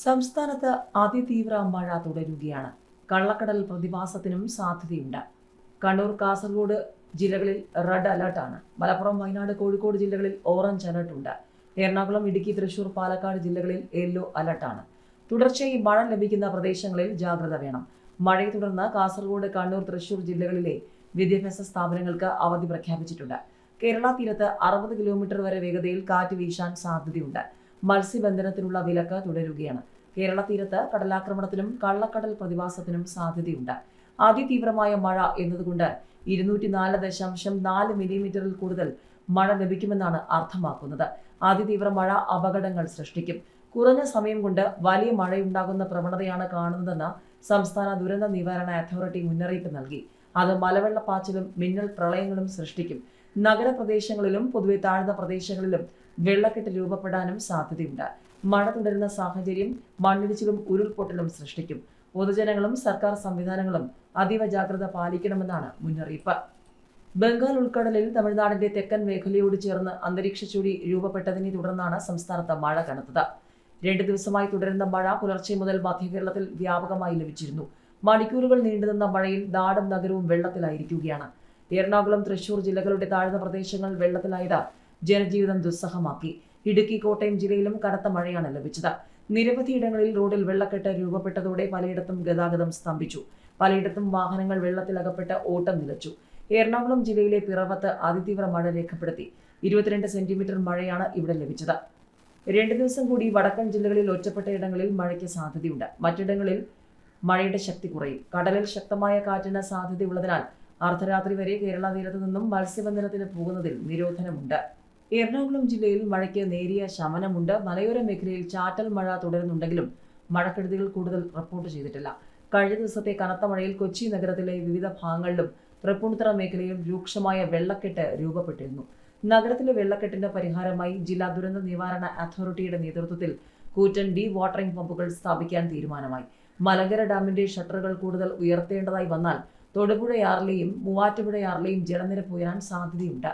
സംസ്ഥാനത്ത് അതിതീവ്ര മഴ തുടരുകയാണ്. കള്ളക്കടൽ പ്രതിഭാസത്തിനും സാധ്യതയുണ്ട്. കണ്ണൂർ കാസർഗോഡ് ജില്ലകളിൽ റെഡ് അലർട്ടാണ് മലപ്പുറം വയനാട് കോഴിക്കോട് ജില്ലകളിൽ ഓറഞ്ച് അലർട്ട് ഉണ്ട്. എറണാകുളം ഇടുക്കി തൃശൂർ പാലക്കാട് ജില്ലകളിൽ യെല്ലോ അലർട്ടാണ് തുടർച്ചയായി മഴ ലഭിക്കുന്ന പ്രദേശങ്ങളിൽ ജാഗ്രത വേണം. മഴയെ തുടർന്ന് കാസർഗോഡ് കണ്ണൂർ തൃശൂർ ജില്ലകളിലെ വിദ്യാഭ്യാസ സ്ഥാപനങ്ങൾക്ക് അവധി പ്രഖ്യാപിച്ചിട്ടുണ്ട്. കേരള തീരത്ത് അറുപത് കിലോമീറ്റർ വരെ വേഗതയിൽ കാറ്റ് വീശാൻ സാധ്യതയുണ്ട്. മത്സ്യബന്ധനത്തിനുള്ള വിലക്ക് തുടരുകയാണ്. കേരള തീരത്ത് കടലാക്രമണത്തിനും കള്ളക്കടൽ പ്രതിഭാസത്തിനും സാധ്യതയുണ്ട്. അതിതീവ്രമായ മഴ എന്നതുകൊണ്ട് ഇരുന്നൂറ്റി നാല് ദശാംശം നാല് മില്ലിമീറ്ററിൽ കൂടുതൽ മഴ ലഭിക്കുമെന്നാണ് അർത്ഥമാക്കുന്നത്. അതിതീവ്ര മഴ അപകടങ്ങൾ സൃഷ്ടിക്കും. കുറഞ്ഞ സമയം കൊണ്ട് വലിയ മഴയുണ്ടാകുന്ന പ്രവണതയാണ് കാണുന്നതെന്ന് സംസ്ഥാന ദുരന്ത നിവാരണ അതോറിറ്റി മുന്നറിയിപ്പ് നൽകി. അത് മലവെള്ളപ്പാച്ചിലും മിന്നൽ പ്രളയങ്ങളും സൃഷ്ടിക്കും. നഗരപ്രദേശങ്ങളിലും പൊതുവെ താഴ്ന്ന പ്രദേശങ്ങളിലും വെള്ളക്കെട്ട് രൂപപ്പെടാനും സാധ്യതയുണ്ട്. മഴ തുടരുന്ന സാഹചര്യം മണ്ണിടിച്ചിലും ഉരുൾപൊട്ടലും സൃഷ്ടിക്കും. പൊതുജനങ്ങളും സർക്കാർ സംവിധാനങ്ങളും അതീവ ജാഗ്രത പാലിക്കണമെന്നാണ് മുന്നറിയിപ്പ്. ബംഗാൾ ഉൾക്കടലിൽ തമിഴ്നാടിന്റെ തെക്കൻ മേഖലയോട് ചേർന്ന് അന്തരീക്ഷ ചൂടി രൂപപ്പെട്ടതിനെ തുടർന്നാണ് സംസ്ഥാനത്ത് മഴ കനത്തത്. രണ്ട് ദിവസമായി തുടരുന്ന മഴ പുലർച്ചെ മുതൽ മധ്യകേരളത്തിൽ വ്യാപകമായി ലഭിച്ചിരുന്നു. മണിക്കൂറുകൾ നീണ്ടുനിന്ന മഴയിൽ നാടും നഗരവും വെള്ളത്തിലായിരിക്കുകയാണ്. എറണാകുളം തൃശൂർ ജില്ലകളുടെ താഴ്ന്ന പ്രദേശങ്ങൾ വെള്ളത്തിലായത് ജനജീവിതം ദുസ്സഹമാക്കി. ഇടുക്കി കോട്ടയം ജില്ലയിലും കനത്ത മഴയാണ് ലഭിച്ചത്. നിരവധിയിടങ്ങളിൽ റോഡിൽ വെള്ളക്കെട്ട് രൂപപ്പെട്ടതോടെ പലയിടത്തും ഗതാഗതം സ്തംഭിച്ചു. പലയിടത്തും വാഹനങ്ങൾ വെള്ളത്തിലകപ്പെട്ട് ഓട്ടം നിലച്ചു. എറണാകുളം ജില്ലയിലെ പിറവത്ത് അതിതീവ്ര മഴ രേഖപ്പെടുത്തി. ഇരുപത്തിരണ്ട് സെന്റിമീറ്റർ മഴയാണ് ഇവിടെ ലഭിച്ചത്. രണ്ട് ദിവസം കൂടി വടക്കൻ ജില്ലകളിൽ ഒറ്റപ്പെട്ട ഇടങ്ങളിൽ മഴയ്ക്ക് സാധ്യതയുണ്ട്. മറ്റിടങ്ങളിൽ മഴയുടെ ശക്തി കുറയും. കടലിൽ ശക്തമായ കാറ്റിന് സാധ്യതയുള്ളതിനാൽ അർദ്ധരാത്രി വരെ കേരള തീരത്ത് നിന്നും മത്സ്യബന്ധനത്തിന് പോകുന്നതിൽ നിരോധനമുണ്ട്. എറണാകുളം ജില്ലയിൽ മഴയ്ക്ക് നേരിയ ശമനമുണ്ട്. മലയോര മേഖലയിൽ ചാറ്റൽ മഴ തുടരുന്നുണ്ടെങ്കിലും മഴക്കെടുതികൾ കൂടുതൽ റിപ്പോർട്ട് ചെയ്തിട്ടില്ല. കഴിഞ്ഞ ദിവസത്തെ കനത്ത മഴയിൽ കൊച്ചി നഗരത്തിലെ വിവിധ ഭാഗങ്ങളിലും തൃപ്പൂണിത്തറ മേഖലയിലും രൂക്ഷമായ വെള്ളക്കെട്ട് രൂപപ്പെട്ടിരുന്നു. നഗരത്തിലെ വെള്ളക്കെട്ടിന്റെ പരിഹാരമായി ജില്ലാ ദുരന്ത നിവാരണ അതോറിറ്റിയുടെ നേതൃത്വത്തിൽ കൂറ്റൻ ഡി വാട്ടറിംഗ് പമ്പുകൾ സ്ഥാപിക്കാൻ തീരുമാനമായി. മലങ്കര ഡാമിന്റെ ഷട്ടറുകൾ കൂടുതൽ ഉയർത്തേണ്ടതായി വന്നാൽ തൊടുപുഴയാറിലെയും മൂവാറ്റുപുഴയാറിലെയും ജലനിരപ്പ് ഉയരാൻ സാധ്യതയുണ്ട്.